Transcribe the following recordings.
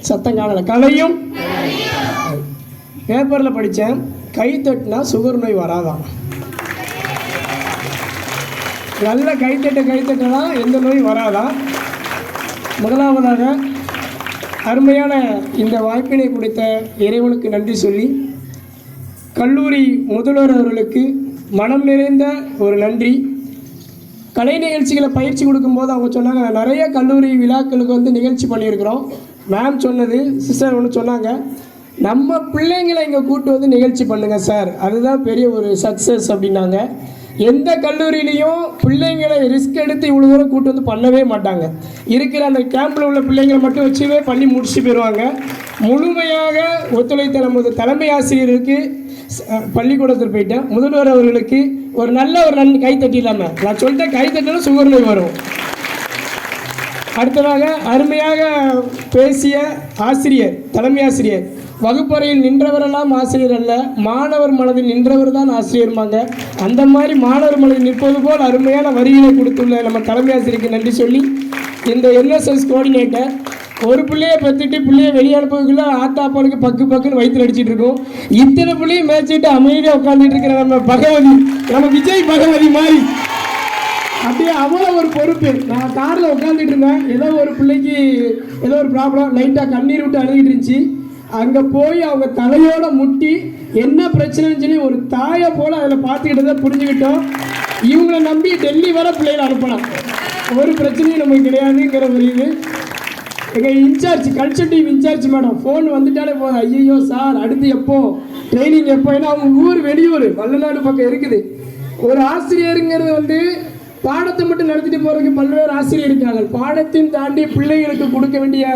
சத்தம் காணலை கலையும் பேப்பரில் படித்தேன் கை தட்டினா சுகர் நோய் வராதான் நல்ல கைத்தட்ட கைத்தட்டனா எந்த நோய் வராதான் முதலாவதாக அருமையான இந்த வாய்ப்பினை கொடுத்த இறைவனுக்கு நன்றி சொல்லி கல்லூரி முதல்வர் அவர்களுக்கு மனம் நிறைந்த ஒரு நன்றி. கலை நிகழ்ச்சிகளை பயிற்சி கொடுக்கும்போது அவங்க சொன்னாங்க நிறைய கல்லூரி விழாக்களுக்கு வந்து நிகழ்ச்சி பண்ணியிருக்கிறோம். மேம் சொன்னது சிஸ்டர் ஒன்று சொன்னாங்க. நம்ம பிள்ளைங்களை இங்கே கூட்டு வந்து நிகழ்ச்சி பண்ணுங்கள் சார் அதுதான் பெரிய ஒரு சக்ஸஸ் அப்படின்னாங்க. எந்த கல்லூரியிலையும் பிள்ளைங்களை ரிஸ்க் எடுத்து இவ்வளோ தூரம் கூட்டு வந்து பண்ணவே மாட்டாங்க. இருக்கிற அந்த கேம்பில் உள்ள பிள்ளைங்களை மட்டும் வச்சுவே பண்ணி முடிச்சு போயிடுவாங்க முழுமையாக ஒத்துழைத்த நமது தலைமை ஆசிரியருக்கு பள்ளிக்கூடத்தில் போயிட்டேன் முதல்வர் அவர்களுக்கு ஒரு நல்ல ஒரு நன் கை தட்டிடலாம நான் சொல்லிட்டேன் கை தட்டினா சுகர் நோய் வரும். அடுத்ததாக அருமையாக பேசிய ஆசிரியர் தலைமை ஆசிரியர். வகுப்பறையில் நின்றவரெல்லாம் ஆசிரியர் அல்ல மாணவர் மனதில் நின்றவர் தான் ஆசிரியர்மாங்க அந்த மாதிரி மாணவர் மனதில் நிற்பது போல் அருமையான வரிகளை கொடுத்துள்ள நம்ம தலைமை ஆசிரியருக்கு நன்றி சொல்லி இந்த என்எஸ்எஸ் கோஆர்டினேட்டர் ஒரு பிள்ளைய பெற்றுட்டு பிள்ளைய வெளியே அனுப்புவதுக்குள்ள ஆத்தா பக்கு பக்குன்னு வயிற்றுல அடிச்சிட்டு இருக்கும். இத்தனை பிள்ளையும் மேய்ச்சிட்டு அமைதியாக உட்காந்துட்டு இருக்கிற நம்ம பகவதி நம்ம விஜய் பகவதி மாதிரி. அப்படியே அவ்வளோ ஒரு பொறுப்பு. நான் காரில் உட்காந்துட்டு இருந்தேன். ஏதோ ஒரு பிள்ளைக்கு ஏதோ ஒரு ப்ராப்ளம் லைட்டாக கண்ணீர் விட்டு அழுகிட்டு இருந்துச்சு. அங்கே போய் அவங்க தலையோட முட்டி என்ன பிரச்சனைன்னு சொல்லி ஒரு தாயை போல் அதில் பார்த்துக்கிட்டதை புரிஞ்சுக்கிட்டோம். இவங்களை நம்பி டெல்லி வர பிள்ளைகளை அனுப்பலாம். ஒரு பிரச்சனையும் நமக்கு கிடையாதுங்கிற ஒரு இது. எங்கள் incharge culture team incharge madam. Phone வந்துட்டாலே போதும். ஐயோ சார் அடுத்து எப்போ? ட்ரைனிங் எப்போ? ஏன்னா அவங்க ஊர் வெளியூர் வல்லநாடு பக்கம் இருக்குது. ஒரு ஆசிரியருங்கிறது வந்து பாடத்தை மட்டும் நடத்திட்டு போறதுக்கு பல்வேறு ஆசிரியர் இருக்காங்க. பாடத்தையும் தாண்டி பிள்ளைகளுக்கு கொடுக்க வேண்டிய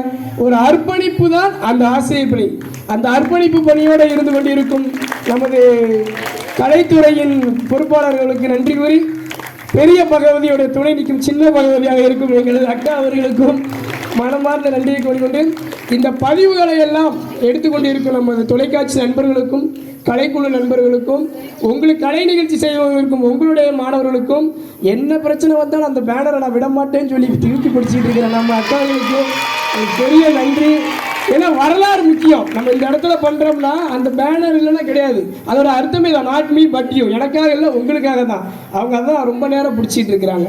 ஒரு அர்ப்பணிப்பு தான் அந்த ஆசிரியர் பணி. அந்த அர்ப்பணிப்பு பணியோடு இருந்து கொண்டிருக்கும் நமது கலைத்துறையின் பொறுப்பாளர்களுக்கு நன்றி கூறி பெரிய பகவதியோட துணை நிற்கும் சின்ன பகவதியாக இருக்கும் எங்களது அக்கா அவர்களுக்கும் மனமார்ந்த நன்றியை கொண்டு இந்த பதிவுகளை எல்லாம் எடுத்துக்கொண்டு இருக்கும் நமது தொலைக்காட்சி நண்பர்களுக்கும் கலைக்குழு நண்பர்களுக்கும் உங்களுக்கு கலை நிகழ்ச்சி செய்வதற்கும் உங்களுடைய மாணவர்களுக்கும் என்ன பிரச்சனை வந்தாலும் அந்த பேனரை நான் விட மாட்டேன்னு சொல்லி திருப்பி பிடிச்சிட்டு இருக்கிற நம்ம அக்காவுக்கு பெரிய நன்றி. ஏன்னா வரலாறு முக்கியம். நம்ம இந்த இடத்துல பண்ணுறோம்னா அந்த பேனர் இல்லைன்னா கிடையாது. அதோட அர்த்தமே தான். நாட் மீ பட் யூ எனக்காக இல்லை உங்களுக்காக தான். அவங்க அதான் ரொம்ப நேரம் பிடிச்சிட்டு இருக்கிறாங்க.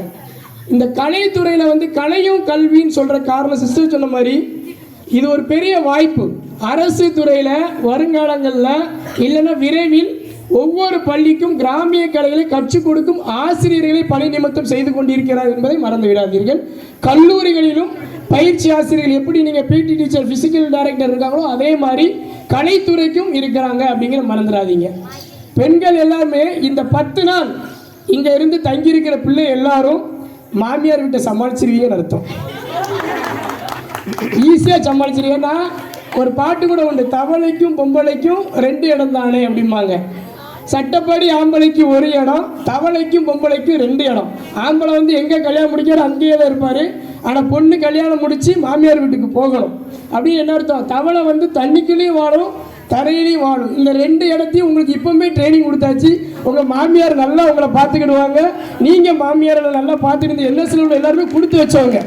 இந்த கலைத்துறையில் வந்து கலையும் கல்வின்னு சொல்கிற காரணம் சிஸ்டர் சொன்ன மாதிரி இது ஒரு பெரிய வாய்ப்பு. அரசு துறையில் வருங்காலங்களில் இல்லைன்னா விரைவில் ஒவ்வொரு பள்ளிக்கும் கிராமிய கலைகளை கற்றுக் கொடுக்கும் ஆசிரியர்களை பணி நிமித்தம் செய்து கொண்டிருக்கிறார் என்பதை மறந்து விடாதீர்கள். கல்லூரிகளிலும் பயிற்சி ஆசிரியர்கள் எப்படி நீங்கள் பிடி டீச்சர் ஃபிசிக்கல் டைரக்டர் இருக்காங்களோ அதே மாதிரி கலைத்துறைக்கும் இருக்கிறாங்க அப்படிங்கிற மறந்துடாதீங்க. பெண்கள் எல்லாருமே இந்த பத்து நாள் இங்கே இருந்து தங்கியிருக்கிற பிள்ளை எல்லாரும் மாமியார் வீட்டை சமாளிச்சிருவீங்கன்னு அர்த்தம். ஈஸியாக சமாளிச்சிருக்கேன்னா ஒரு பாட்டு கூட உண்டு தவளைக்கும் பொம்பளைக்கும் ரெண்டு இடம் தானே அப்படிம்பாங்க. சட்டப்படி ஆம்பளைக்கு ஒரு இடம் தவளைக்கும் பொம்பளைக்கும் ரெண்டு இடம். ஆம்பளை வந்து எங்கே கல்யாணம் முடிக்கிறாரோ அங்கேயே தான் இருப்பார். ஆனால் பொண்ணு கல்யாணம் முடித்து மாமியார் வீட்டுக்கு போகணும். அப்படின்னு என்ன அர்த்தம்? தவளை வந்து தண்ணிக்குள்ளேயும் வாழும் தரையிலையும் வாழும் இந்த ரெண்டு இடத்தையும் உங்களுக்கு இப்போவுமே ட்ரைனிங் கொடுத்தாச்சு. உங்கள் மாமியார் நல்லா உங்களை பார்த்துக்கிடுவாங்க. நீங்கள் மாமியாரை நல்லா பார்த்துக்கிட்டு என்எஸ்ல உள்ள எல்லாருமே கொடுத்து வச்சவங்க.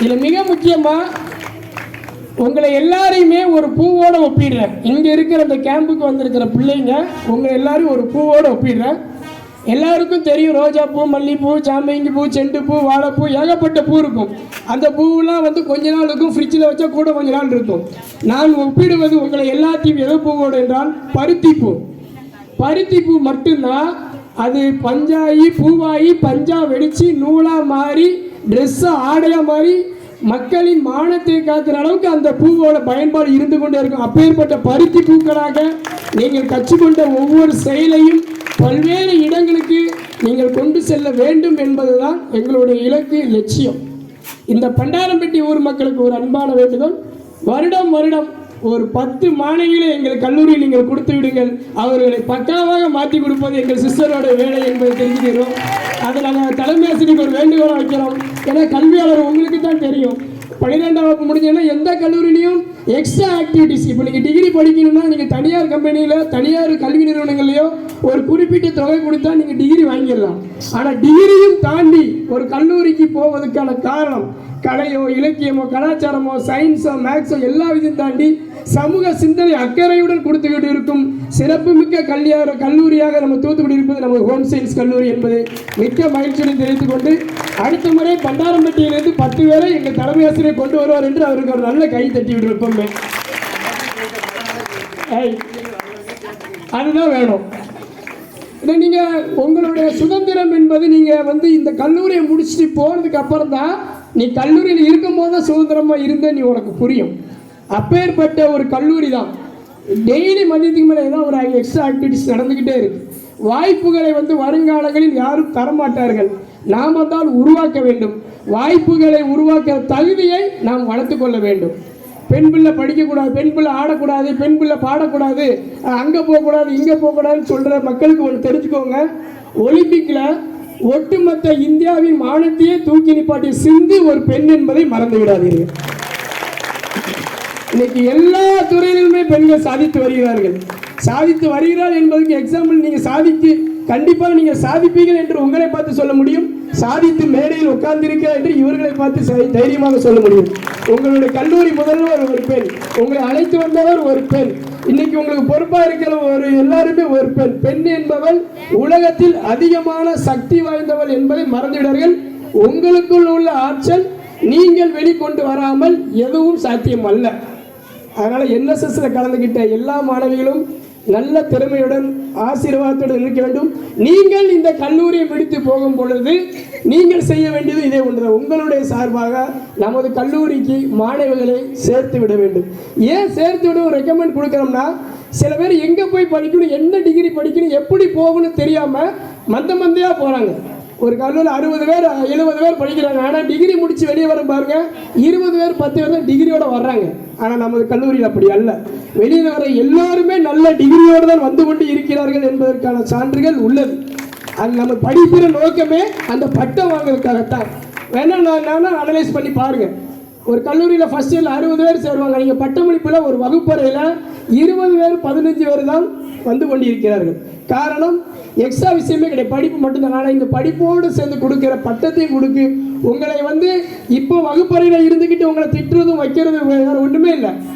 இதில் மிக முக்கியமாக உங்களை எல்லாரையுமே ஒரு பூவோடு ஒப்பிடுறேன். இங்கே இருக்கிற அந்த கேம்புக்கு வந்திருக்கிற பிள்ளைங்க உங்களை எல்லாரையும் ஒரு பூவோடு ஒப்பிடுறேன். எல்லாருக்கும் தெரியும். ரோஜா பூ மல்லிகைப்பூ சாமங்கி பூ செண்டு பூ வாழைப்பூ ஏகப்பட்ட பூ இருக்கும். அந்த பூவெல்லாம் வந்து கொஞ்ச நாள் இருக்கும். ஃப்ரிட்ஜில் வச்சா கூட கொஞ்ச நாள் இருக்கும். நான் ஒப்பிடுவது உங்களை எல்லாத்தையும் எதை பூவோடு என்றால் பருத்தி பூ. பருத்தி பூ மட்டும்தான் அது பஞ்சாயி பூவாயி பஞ்சா வெடித்து நூலாக மாறி ட்ரெஸ்ஸு ஆடையாக மாறி மக்களின் மானத்தை காக்கிற அளவுக்கு அந்த பூவோட பயன்பாடு இருந்து கொண்டே இருக்கும். அப்பேற்பட்ட பருத்தி பூக்களாக நீங்கள் கற்றுக்கொண்ட ஒவ்வொரு செயலையும் பல்வேறு இடங்களுக்கு நீங்கள் கொண்டு செல்ல வேண்டும் என்பதுதான் எங்களுடைய இலக்கு லட்சியம். இந்த பண்டாரம்பட்டி ஊர் மக்களுக்கு ஒரு அன்பான வேண்டுதல். வருடம் வருடம் ஒரு பத்து மாணவிகளை எங்கள் கல்லூரியில் நீங்கள் கொடுத்து விடுங்கள். அவர்களை பக்காவாக மாற்றி கொடுப்பது எங்கள் சிஸ்டரோட வேலை என்பதை தெரிஞ்சுக்கிறோம். அதை நாங்கள் தலைமை ஆசிரியருக்கு ஒரு வேண்டுகோளாக வைக்கிறோம். ஏன்னா கல்வியாளர் உங்களுக்கு தான் தெரியும். பன்னிரெண்டாம் வகுப்பு முடிஞ்சோன்னா எந்த கல்லூரியிலையும் எக்ஸ்ட்ரா ஆக்டிவிட்டிஸ் இப்போ நீங்கள் டிகிரி படிக்கணும்னா நீங்கள் தனியார் கம்பெனியில் தனியார் கல்வி நிறுவனங்கள்லையோ ஒரு குறிப்பிட்ட தொகை கொடுத்தா நீங்கள் டிகிரி வாங்கிடலாம். ஆனால் டிகிரியும் தாண்டி ஒரு கல்லூரிக்கு போவதற்கான காரணம் கலையோ இலக்கியமோ கலாச்சாரமோ சயின்ஸோ மேக்ஸோ எல்லா விதையும் தாண்டி சமூக சிந்தனை அக்கறையுடன் கொடுத்துக்கிட்டு இருக்கும் சிறப்புமிக்க கல்வியாக கல்லூரியாக நம்ம தூத்துக்குடி இருப்பது நம்ம ஹோம் சயின்ஸ் கல்லூரி என்பது மிக்க மகிழ்ச்சியுடன் தெரிவித்துக் கொண்டு அடுத்த முறை பண்டாரம்பட்டியிலிருந்து பத்து பேரை எங்கள் தலைமை ஆசிரியர் கொண்டு வருவார் என்று அவருக்கு ஒரு நல்ல கை தட்டி விட்டுருப்போமே. அதுதான் வேணும். நீங்கள் உங்களுடைய சுதந்திரம் என்பது நீங்கள் வந்து இந்த கல்லூரியை முடிச்சுட்டு போனதுக்கு அப்புறம் தான் நீ கல்லூரியில் இருக்கும்போது தான் சுதந்திரமாக இருந்த நீ உனக்கு புரியும். அப்பேற்பட்ட ஒரு கல்லூரி தான். டெய்லி மதியத்துக்கு மேலே ஏதோ ஒரு எக்ஸ்ட்ரா ஆக்டிவிட்டிஸ் நடந்துக்கிட்டே இருக்கு. வாய்ப்புகளை வந்து வருங்காலங்களில் யாரும் தரமாட்டார்கள். நாம தான் உருவாக்க வேண்டும். வாய்ப்புகளை உருவாக்க தகுதியை நாம் வளர்த்து கொள்ள வேண்டும். பெண் பிள்ளை படிக்கக்கூடாது பெண் பிள்ளை ஆடக்கூடாது பெண் பிள்ளை பாடக்கூடாது அங்கே போகக்கூடாது இங்கே போகக்கூடாதுன்னு சொல்கிற மக்களுக்கு ஒன்று தெரிஞ்சுக்கோங்க. ஒலிம்பிக்கில் ஒட்டுமொத்த இந்தியாவின் மானத்தையே தூக்கி நிப்பாட்டி சிந்து ஒரு பெண் என்பதை மறந்து விடாதீர்கள் இன்னைக்கு எல்லா துறையிலுமே பெண்கள் சாதித்து வருகிறார்கள். சாதித்து வருகிறார் என்பதற்கு எக்ஸாம்பிள் நீங்கள் சாதித்து கண்டிப்பாக நீங்கள் சாதிப்பீர்கள் என்று உங்களை பார்த்து சொல்ல முடியும். சாதித்து மேடையில் உட்கார்ந்திருக்கிறார் என்று இவர்களை பார்த்து தைரியமாக சொல்ல முடியும். உங்களுடைய கல்லூரி முதல்வர் ஒரு பெண் உங்களை அழைத்து வந்தவர் ஒரு பெண் இன்னைக்கு உங்களுக்கு பொறுப்பா இருக்கிற ஒரு எல்லாருமே ஒரு பெண். பெண் என்பவள் உலகத்தில் அதிகமான சக்தி வாய்ந்தவள் என்பதை மறந்துவிடார்கள் உங்களுக்குள் உள்ள ஆற்றல் நீங்கள் வெளிக்கொண்டு வராமல் எதுவும் சாத்தியம் அல்ல அதனால என்எஸ்எஸ்ல கலந்துகிட்ட எல்லா மாணவிகளும் நல்ல திறமையுடன் ஆசீர்வாதத்துடன் இருக்க வேண்டும். நீங்கள் இந்த கல்லூரியை முடித்து போகும் பொழுது நீங்கள் செய்ய வேண்டியது இதே ஒன்றுதான். உங்களுடைய சார்பாக நமது கல்லூரிக்கு மாணவர்களை சேர்த்து விட வேண்டும். ஏன் சேர்த்து விட ரெக்கமெண்ட் கொடுக்குறோம்னா சில பேர் எங்கே போய் படிக்கணும் என்ன டிகிரி படிக்கணும் எப்படி போகணும்னு தெரியாமல் மந்த மந்தையாக போகிறாங்க ஒரு கல்லூரியில் அறுபது பேர் எழுபது பேர் படிக்கிறாங்க. ஆனால் டிகிரி முடிச்சு வெளியே வரும் பாருங்க இருபது பேர் பத்து பேர் தான் டிகிரியோட வர்றாங்க. ஆனால் நமது கல்லூரியில் அப்படி அல்ல. வெளியில் வர எல்லாருமே நல்ல டிகிரியோடு தான் வந்து கொண்டு இருக்கிறார்கள் என்பதற்கான சான்றுகள் உள்ளது. அது நம்ம படிக்கிற நோக்கமே அந்த பட்டம் வாங்குறதுக்காகத்தான் வேணா நான் அனலைஸ் பண்ணி பாருங்க. ஒரு கல்லூரியில் ஃபஸ்ட் இயரில் அறுபது பேர் சேருவாங்க. நீங்கள் பட்டமளிப்பில் ஒரு வகுப்பறையில் இருபது பேர் பதினஞ்சு பேர் தான் வந்து கொண்டிருக்கிறார்கள். காரணம் எக்ஸ்ட்ரா விஷயமே கிடையாது. படிப்பு மட்டும்தான். ஆனால் இந்த படிப்போடு சேர்ந்து கொடுக்குற பட்டத்தையும் கொடுக்கு உங்களை வந்து இப்போ வகுப்பறையில் இருந்துக்கிட்டு உங்களை திட்டுறதும் வைக்கிறதும் வேறு ஒன்றுமே இல்லை.